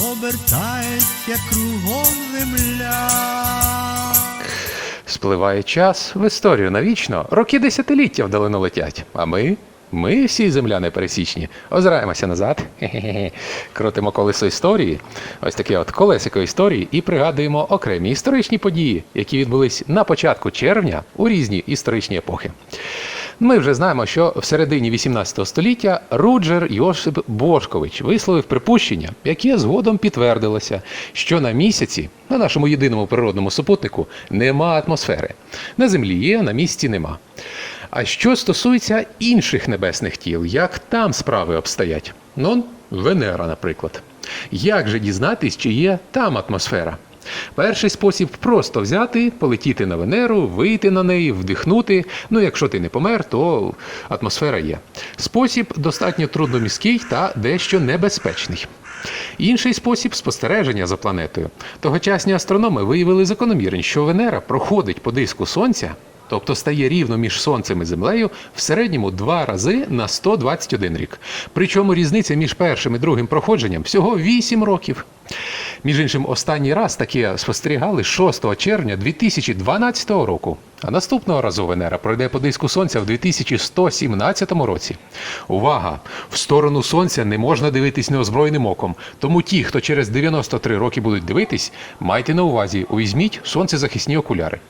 обертається кругом земля. Спливає час в історію навічно, роки десятиліття вдалину летять. А ми, ми всі земляни пересічні, озираємося назад, хе-хе-хе, крутимо колесо історії, ось таке от колесико історії, і пригадуємо окремі історичні події, які відбулись на початку червня у різні історичні епохи. Ми вже знаємо, що в середині 18 століття Руджер Йосип Бошкович висловив припущення, яке згодом підтвердилося, що на місяці, на нашому єдиному природному супутнику, нема атмосфери. На землі є, на місяці нема. А що стосується інших небесних тіл, як там справи обстоять? Ну, Венера, наприклад. Як же дізнатись, чи є там атмосфера? Перший спосіб просто взяти, полетіти на Венеру, вийти на неї, вдихнути. Ну, якщо ти не помер, то атмосфера є. Спосіб достатньо трудноміський та дещо небезпечний. Інший спосіб спостереження за планетою. Тогочасні астрономи виявили закономірність, що Венера проходить по диску Сонця, тобто стає рівно між Сонцем і Землею в середньому два рази на 121 рік. Причому різниця між першим і другим проходженням всього 8 років. Між іншим, останній раз таке спостерігали 6 червня 2012 року. А наступного разу Венера пройде по диску Сонця в 2117 році. Увага! В сторону Сонця не можна дивитись неозброєним оком. Тому ті, хто через 93 роки будуть дивитись, майте на увазі, увізьміть сонцезахисні окуляри.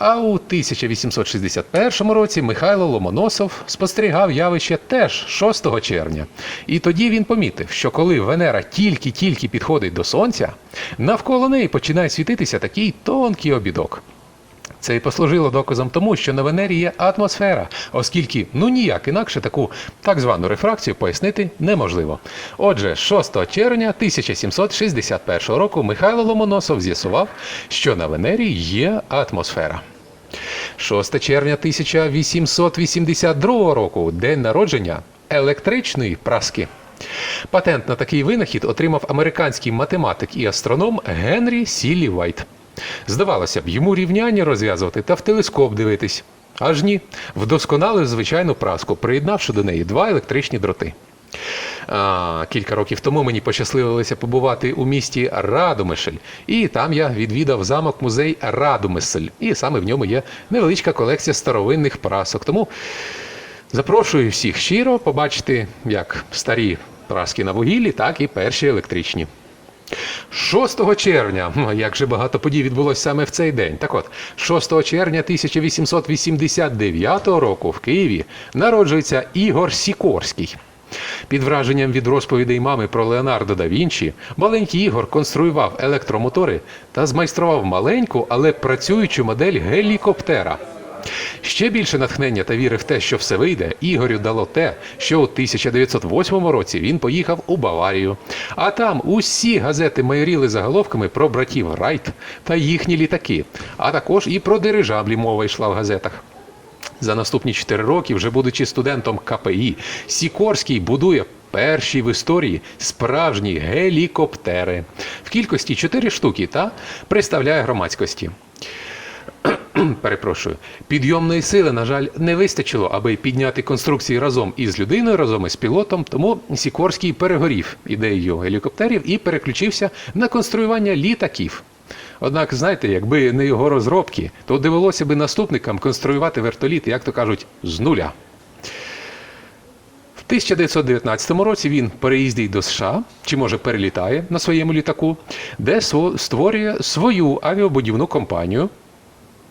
А у 1861 році Михайло Ломоносов спостерігав явище теж 6 червня. І тоді він помітив, що коли Венера тільки-тільки підходить до Сонця, навколо неї починає світитися такий тонкий обідок. Це і послужило доказом тому, що на Венері є атмосфера, оскільки ну ніяк інакше таку так звану рефракцію пояснити неможливо. Отже, 6 червня 1761 року Михайло Ломоносов з'ясував, що на Венері є атмосфера. 6 червня 1882 року день народження електричної праски. Патент на такий винахід отримав американський математик і астроном Генрі Сіллі Вайт. Здавалося б, йому рівняння розв'язувати та в телескоп дивитись. Аж ні, вдосконалив звичайну праску, приєднавши до неї два електричні дроти. Кілька років тому мені пощасливилося побувати у місті Радомишль, і там я відвідав замок музей Радомисель. І саме в ньому є невеличка колекція старовинних прасок. Тому запрошую всіх щиро побачити як старі праски на вугіллі, так і перші електричні. 6 червня, як же багато подій відбулося саме в цей день. Так от, 6 червня 1889 року в Києві народжується Ігор Сікорський. Під враженням від розповідей мами про Леонардо да Вінчі, маленький Ігор конструював електромотори та змайстрував маленьку, але працюючу модель гелікоптера. Ще більше натхнення та віри в те, що все вийде, Ігорю дало те, що у 1908 році він поїхав у Баварію. А там усі газети майоріли заголовками про братів Райт та їхні літаки, а також і про дирижаблі мова йшла в газетах. За наступні 4 роки, вже будучи студентом КПІ, Сікорський будує перші в історії справжні гелікоптери в кількості 4 штуки та представляє громадськості. Перепрошую, підйомної сили, на жаль, не вистачило, аби підняти конструкції разом із людиною, разом із пілотом. Тому Сікорський перегорів ідеєю гелікоптерів і переключився на конструювання літаків. Однак, знаєте, якби не його розробки, то довелося би наступникам конструювати вертоліт, як то кажуть, з нуля. В 1919 році він переїздить до США, чи може перелітає на своєму літаку, де створює свою авіабудівну компанію,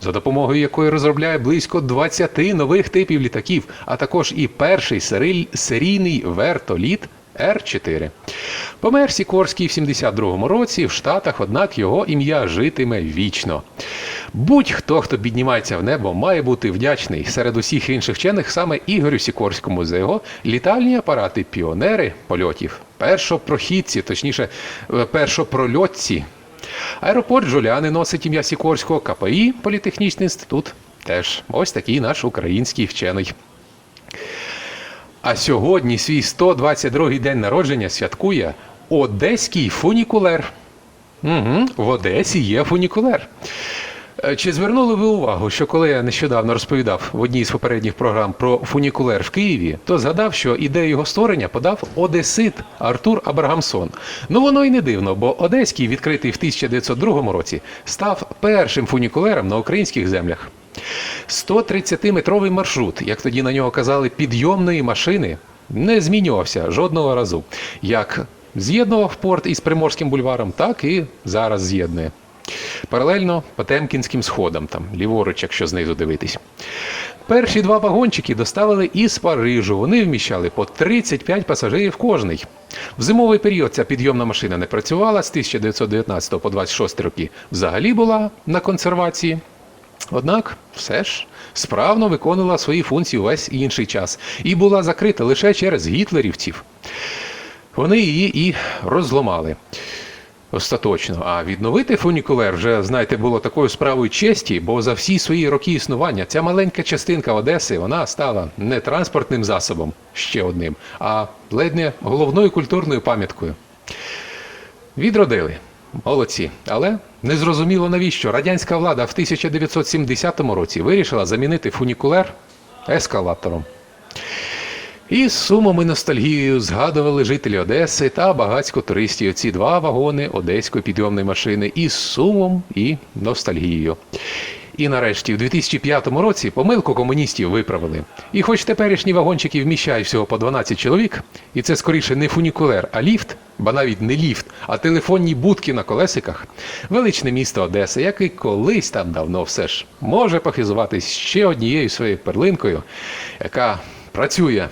за допомогою якої розробляє близько 20 нових типів літаків, а також і перший серій- серійний вертоліт Р-4. Помер Сікорський в 72-му році в Штатах, однак його ім'я житиме вічно. Будь-хто, хто піднімається в небо, має бути вдячний серед усіх інших вчених саме Ігорю Сікорському за його літальні апарати піонери польотів, першопрохідці, точніше, е, першопрольотці. Аеропорт Жуляни носить ім'я Сікорського, КПІ, Політехнічний інститут. Теж ось такий наш український вчений. А сьогодні свій 122-й день народження святкує Одеський фунікулер. Угу, в Одесі є фунікулер. Е, Чи звернули ви увагу, що коли я нещодавно розповідав в одній з попередніх програм про фунікулер в Києві, то згадав, що ідею його створення подав Одесит Артур Абрагамсон. Ну воно і не дивно, бо Одеський, відкритий в 1902 році, став першим фунікулером на українських землях. 130-метровий маршрут, як тоді на нього казали, підйомної машини, не змінювався жодного разу. Як з'єднував порт із Приморським бульваром, так і зараз з'єднує. Паралельно Потемкінським сходам, там, ліворуч, якщо знизу дивитись. Перші два вагончики доставили із Парижу. Вони вміщали по 35 пасажирів кожний. В зимовий період ця підйомна машина не працювала з 1919 по 26 роки. Взагалі була на консервації. Однак все ж справно виконувала свої функції увесь інший час і була закрита лише через гітлерівців. Вони її і розломали. Остаточно. А відновити фунікулер вже, знаєте, було такою справою честі, бо за всі свої роки існування ця маленька частинка Одеси вона стала не транспортним засобом ще одним, а ледь не головною культурною пам'яткою. Відродили. Молодці. Але незрозуміло навіщо радянська влада в 1970 році вирішила замінити фунікулер ескалатором. І з сумом і ностальгією згадували жителі Одеси та багатько туристів ці два вагони одеської підйомної машини із сумом і ностальгією. І нарешті, в 2005 році помилку комуністів виправили. І хоч теперішні вагончики вміщають всього по 12 чоловік, і це скоріше не фунікулер, а ліфт, ба навіть не ліфт, а телефонні будки на колесиках, величне місто Одеса, як і колись там давно все ж, може похизуватись ще однією своєю перлинкою, яка працює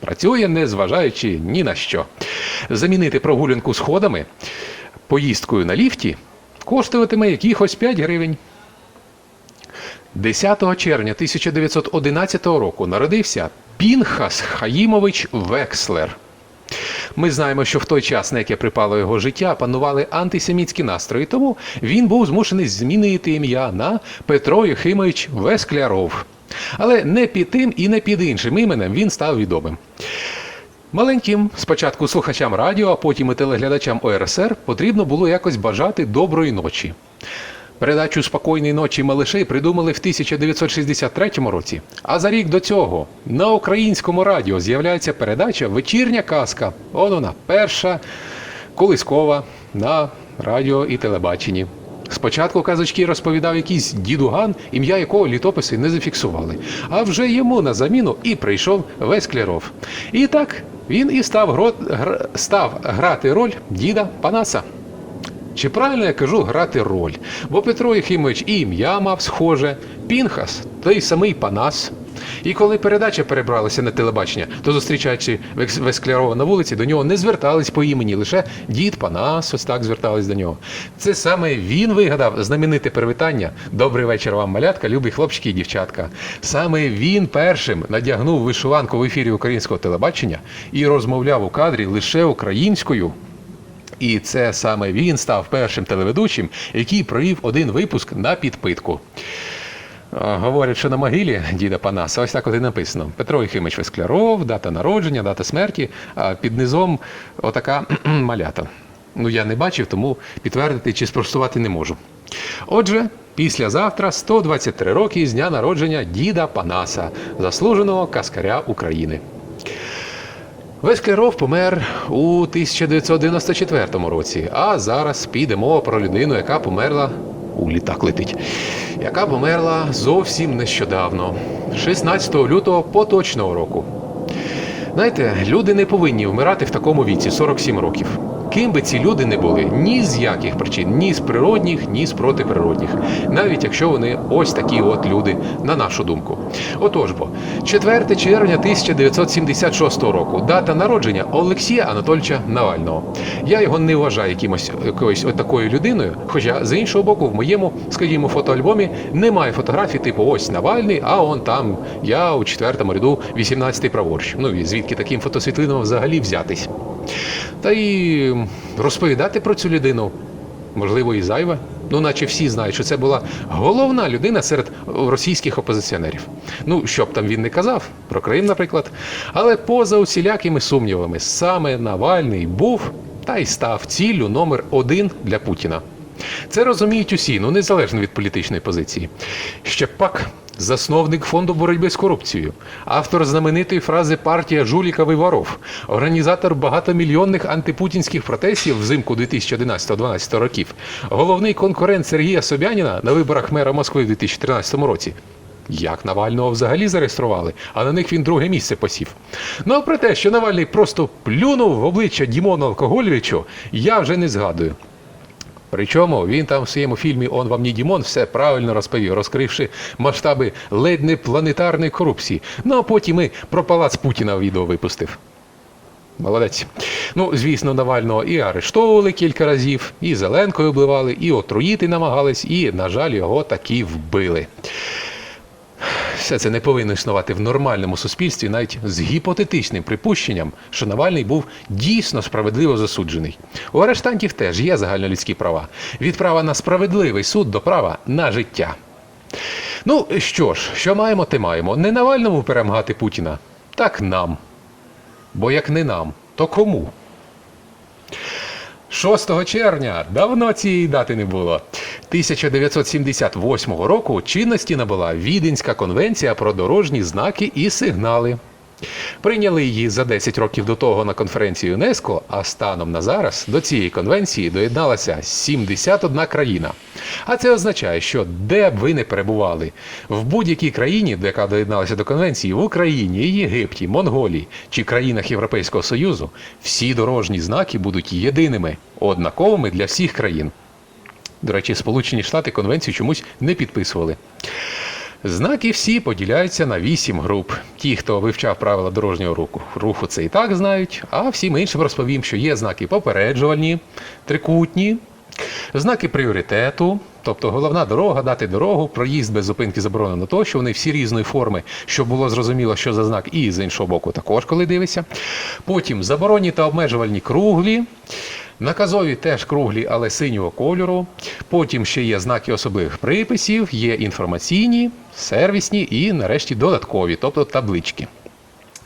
Працює, не зважаючи ні на що. Замінити прогулянку сходами поїздкою на ліфті коштуватиме якихось 5 гривень. 10 червня 1911 року народився Пінхас Хаїмович Векслер. Ми знаємо, що в той час, на яке припало його життя, панували антисемітські настрої, тому він був змушений змінити ім'я на Петро Єхимович Вескляров. Але не під тим і не під іншим іменем він став відомим. Маленьким, спочатку слухачам радіо, а потім і телеглядачам ОРСР потрібно було якось бажати доброї ночі. Передачу Спокійної ночі малишей придумали в 1963 році. А за рік до цього на українському радіо з'являється передача Вечірня казка. От вона, перша колискова на радіо і телебаченні. Спочатку казочки розповідав якийсь дідуган, ім'я якого літописи не зафіксували. А вже йому на заміну і прийшов весь кляров. І так він і став, гро... гр... став грати роль діда Панаса. Чи правильно я кажу грати роль? Бо Петро Єхимович і ім'я мав схоже, Пінхас, той самий Панас. І коли передача перебралася на телебачення, то зустрічаючи Весклярова на вулиці, до нього не звертались по імені, лише дід Панас, ось так звертались до нього. Це саме він вигадав знамените привітання Добрий вечір вам, малятка, любі хлопчики і дівчатка. Саме він першим надягнув вишиванку в ефірі українського телебачення і розмовляв у кадрі лише українською. І це саме він став першим телеведучим, який провів один випуск на підпитку. Говорять, що на могилі діда Панаса, ось так от і написано: Петро Єхимович Вескляров, дата народження, дата смерті, а під низом отака малята. Ну, я не бачив, тому підтвердити чи спростувати не можу. Отже, післязавтра 123 роки з дня народження діда Панаса, заслуженого каскаря України. Вескляров помер у 1994 році, а зараз піде мова про людину, яка померла у літак летить, яка померла зовсім нещодавно, 16 лютого поточного року. Знаєте, люди не повинні вмирати в такому віці 47 років. Ким би ці люди не були, ні з яких причин, ні з природних, ні з протиприродних, навіть якщо вони ось такі от люди, на нашу думку. Отож бо, 4 червня 1976 року, дата народження Олексія Анатольовича Навального. Я його не вважаю якимось якоюсь такою людиною, хоча з іншого боку, в моєму, скажімо, фотоальбомі немає фотографій, типу ось Навальний, а он там я у четвертому ряду 18-й праворуч. Ну і звідки таким фотосвітлинам взагалі взятись? Та й розповідати про цю людину можливо, і зайве. Ну, наче всі знають, що це була головна людина серед російських опозиціонерів. Ну, що б там він не казав, про Крим, наприклад. Але поза усілякими сумнівами, саме Навальний був та й став ціллю номер один для Путіна. Це розуміють усі, ну незалежно від політичної позиції. Ще пак засновник фонду боротьби з корупцією, автор знаменитої фрази партія жуліків і воров, організатор багатомільйонних антипутінських протестів взимку 2011-2012 років, головний конкурент Сергія Собяніна на виборах мера Москви в 2013 році. Як Навального взагалі зареєстрували, а на них він друге місце посів. Ну а про те, що Навальний просто плюнув в обличчя Дімону Алкогольовичу, я вже не згадую. Причому він там в своєму фільмі Он вам не Дімон все правильно розповів, розкривши масштаби ледь не планетарної корупції. Ну а потім і про палац Путіна відео випустив. Молодець. Ну, звісно, Навального і арештовували кілька разів, і Зеленкою обливали, і отруїти намагались, і, на жаль, його таки вбили. Все це не повинно існувати в нормальному суспільстві, навіть з гіпотетичним припущенням, що Навальний був дійсно справедливо засуджений. У арештантів теж є загальнолюдські права. Від права на справедливий суд до права на життя. Ну що ж, що маємо, те маємо. Не Навальному перемагати Путіна, так нам. Бо як не нам, то кому? 6 червня давно цієї дати не було. 1978 року чинності набула Віденська конвенція про дорожні знаки і сигнали. Прийняли її за 10 років до того на конференції ЮНЕСКО, а станом на зараз до цієї конвенції доєдналася 71 країна. А це означає, що де б ви не перебували, в будь-якій країні, яка доєдналася до конвенції, в Україні, Єгипті, Монголії чи країнах Європейського Союзу, всі дорожні знаки будуть єдиними, однаковими для всіх країн. До речі, Сполучені Штати конвенцію чомусь не підписували. Знаки всі поділяються на вісім груп. Ті, хто вивчав правила дорожнього руху, руху, це і так знають, а всім іншим розповім, що є знаки попереджувальні, трикутні, знаки пріоритету, тобто головна дорога, дати дорогу, проїзд без зупинки заборонено тощо, вони всі різної форми, щоб було зрозуміло, що за знак, і з іншого боку також, коли дивишся. Потім заборонні та обмежувальні круглі. Наказові теж круглі, але синього кольору. Потім ще є знаки особливих приписів, є інформаційні, сервісні і, нарешті, додаткові, тобто таблички.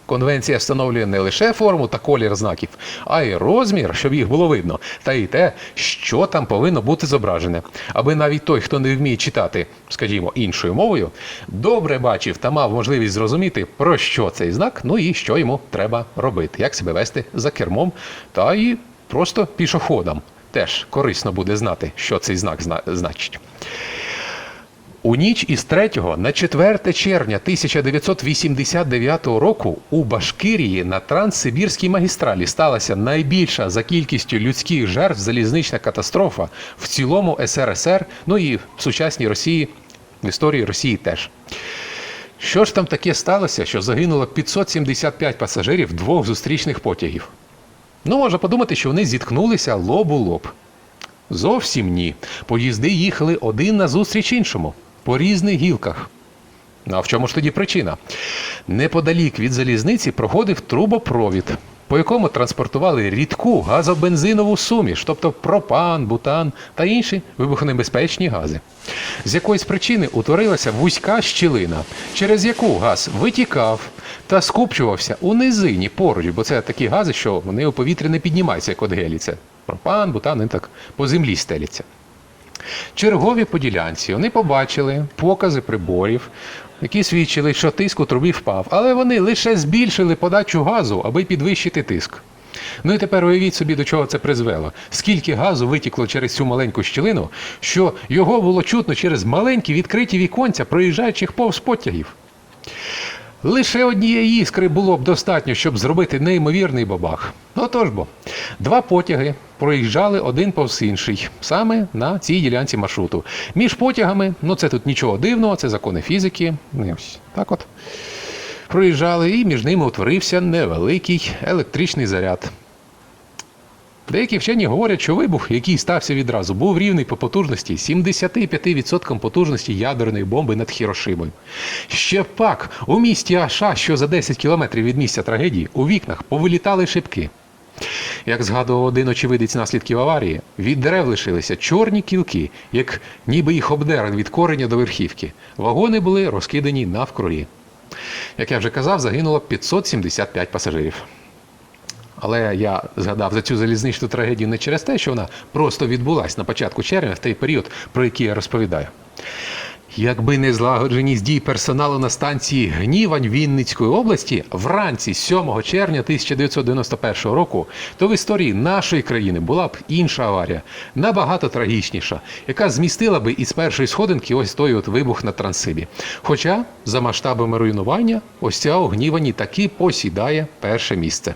Конвенція встановлює не лише форму та колір знаків, а й розмір, щоб їх було видно, та й те, що там повинно бути зображене, аби навіть той, хто не вміє читати, скажімо, іншою мовою, добре бачив та мав можливість зрозуміти, про що цей знак, ну і що йому треба робити, як себе вести за кермом, та і просто пішоходам. Теж корисно буде знати, що цей знак зна- значить. У ніч із 3 на 4 червня 1989 року у Башкирії на Транссибірській магістралі сталася найбільша за кількістю людських жертв залізнична катастрофа в цілому СРСР, ну і в сучасній Росії, в історії Росії теж. Що ж там таке сталося, що загинуло 575 пасажирів двох зустрічних потягів? Ну, можна подумати, що вони зіткнулися лоб у лоб. Зовсім ні. Поїзди їхали один назустріч іншому, по різних гілках. Ну, А в чому ж тоді причина? Неподалік від залізниці проходив трубопровід, по якому транспортували рідку газобензинову суміш, тобто пропан, бутан та інші вибухонебезпечні гази. З якоїсь причини утворилася вузька щілина, через яку газ витікав та скупчувався у низині поруч, бо це такі гази, що вони у повітрі не піднімаються, як от гелі. Це пропан, бутан, вони так по землі стеляться. Чергові поділянці вони побачили покази приборів, які свідчили, що тиск у трубі впав, але вони лише збільшили подачу газу, аби підвищити тиск. Ну і тепер уявіть собі, до чого це призвело. Скільки газу витікло через цю маленьку щілину, що його було чутно через маленькі відкриті віконця проїжджаючих повз потягів. Лише однієї іскри було б достатньо, щоб зробити неймовірний бабах. Отож бо, два потяги проїжджали один повз інший, саме на цій ділянці маршруту. Між потягами, ну це тут нічого дивного, це закони фізики. Ну, ось так от. Проїжджали, і між ними утворився невеликий електричний заряд. Деякі вчені говорять, що вибух, який стався відразу, був рівний по потужності 75% потужності ядерної бомби над Хірошимою. Ще пак у місті Аша, що за 10 кілометрів від місця трагедії, у вікнах повилітали шибки. Як згадував один очевидець наслідків аварії, від дерев лишилися чорні кілки, як ніби їх обдер від кореня до верхівки. Вагони були розкидані навкруги. Як я вже казав, загинуло 575 пасажирів. Але я згадав за цю залізничну трагедію не через те, що вона просто відбулась на початку червня, в той період, про який я розповідаю. Якби не злагодженість дій персоналу на станції Гнівань Вінницької області вранці 7 червня 1991 року, то в історії нашої країни була б інша аварія, набагато трагічніша, яка змістила би із першої сходинки ось той от вибух на Транссибі. Хоча за масштабами руйнування ось ця у Гнівані таки посідає перше місце.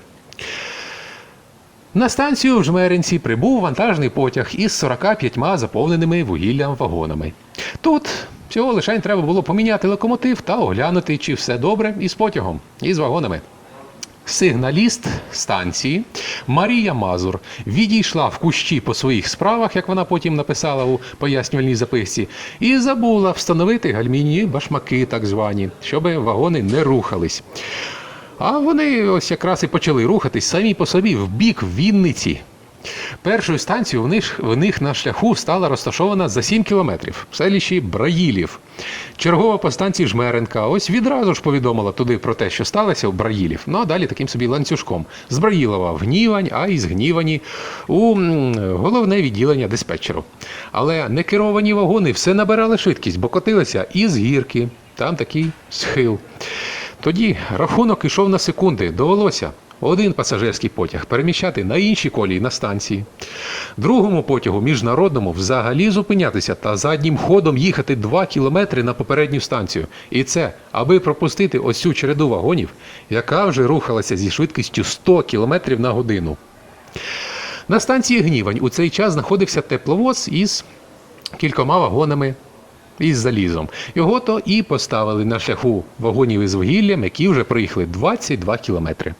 На станцію в Жмеринці прибув вантажний потяг із 45 заповненими вугіллям вагонами. Тут всього лише треба було поміняти локомотив та оглянути, чи все добре із потягом, і з вагонами. Сигналіст станції Марія Мазур відійшла в кущі по своїх справах, як вона потім написала у пояснювальній записці, і забула встановити гальмінні башмаки, так звані, щоб вагони не рухались. А вони ось якраз і почали рухатись самі по собі в бік Вінниці. Першою станцією в них, в них на шляху стала розташована за 7 кілометрів в селищі Браїлів. Чергова по станції Жмеренка ось відразу ж повідомила туди про те, що сталося у Браїлів. Ну а далі таким собі ланцюжком. З Браїлова в Гнівань, а із Гнівані у головне відділення диспетчеру. Але некеровані вагони все набирали швидкість, бо котилися із гірки. Там такий схил. Тоді рахунок ішов на секунди. Довелося один пасажирський потяг переміщати на інші колії на станції, другому потягу міжнародному взагалі зупинятися та заднім ходом їхати 2 кілометри на попередню станцію. І це аби пропустити ось цю череду вагонів, яка вже рухалася зі швидкістю 100 кілометрів на годину. На станції Гнівань у цей час знаходився тепловоз із кількома вагонами із залізом. Його то і поставили на шляху вагонів із вугіллям, які вже проїхали 22 кілометри.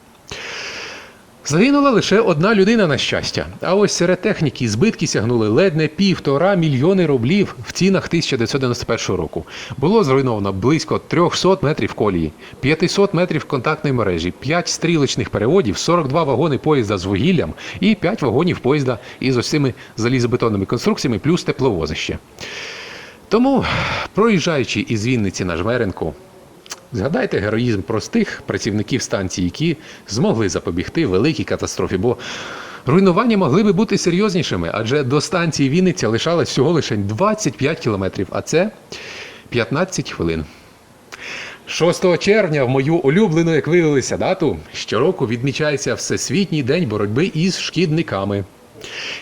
Загинула лише одна людина на щастя. А ось серед техніки збитки сягнули ледь не півтора мільйони рублів в цінах 1991 року. Було зруйновано близько 300 метрів колії, 500 метрів контактної мережі, 5 стрілочних переводів, 42 вагони поїзда з вугіллям і 5 вагонів поїзда із цими залізобетонними конструкціями, плюс тепловозище. Тому, проїжджаючи із Вінниці на Жмеренку, згадайте героїзм простих працівників станції, які змогли запобігти великій катастрофі, бо руйнування могли би бути серйознішими, адже до станції Вінниця лишалось всього лише 25 кілометрів, а це 15 хвилин. 6 червня в мою улюблену, як виявилося, дату щороку відмічається Всесвітній день боротьби із шкідниками.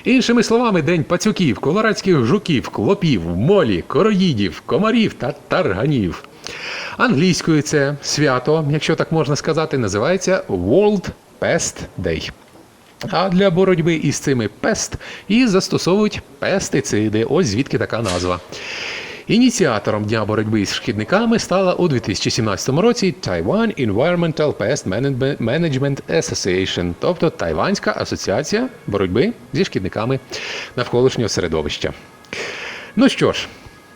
Іншими словами, день пацюків, колорадських жуків, клопів, молі, короїдів, комарів та тарганів. Англійською це свято, якщо так можна сказати, називається World Pest Day. А для боротьби із цими пест і застосовують пестициди. Ось звідки така назва. Ініціатором дня боротьби з шкідниками стала у 2017 році Taiwan Environmental Pest Management Association, тобто Тайванська асоціація боротьби зі шкідниками навколишнього середовища. Ну що ж,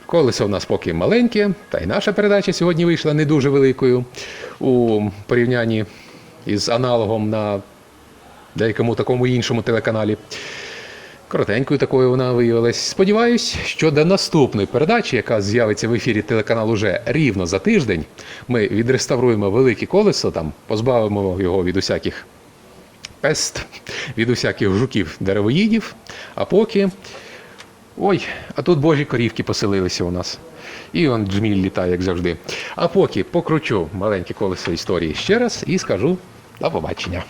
колесо в нас поки маленьке, та й наша передача сьогодні вийшла не дуже великою у порівнянні із аналогом на деякому такому іншому телеканалі. Коротенькою такою вона виявилась. Сподіваюсь, що до наступної передачі, яка з'явиться в ефірі телеканалу вже рівно за тиждень, ми відреставруємо велике колесо, там позбавимо його від усяких пест, від усяких жуків деревоїдів. А поки. Ой, а тут божі корівки поселилися у нас. І он джміль літає, як завжди. А поки покручу маленьке колесо історії ще раз і скажу до побачення.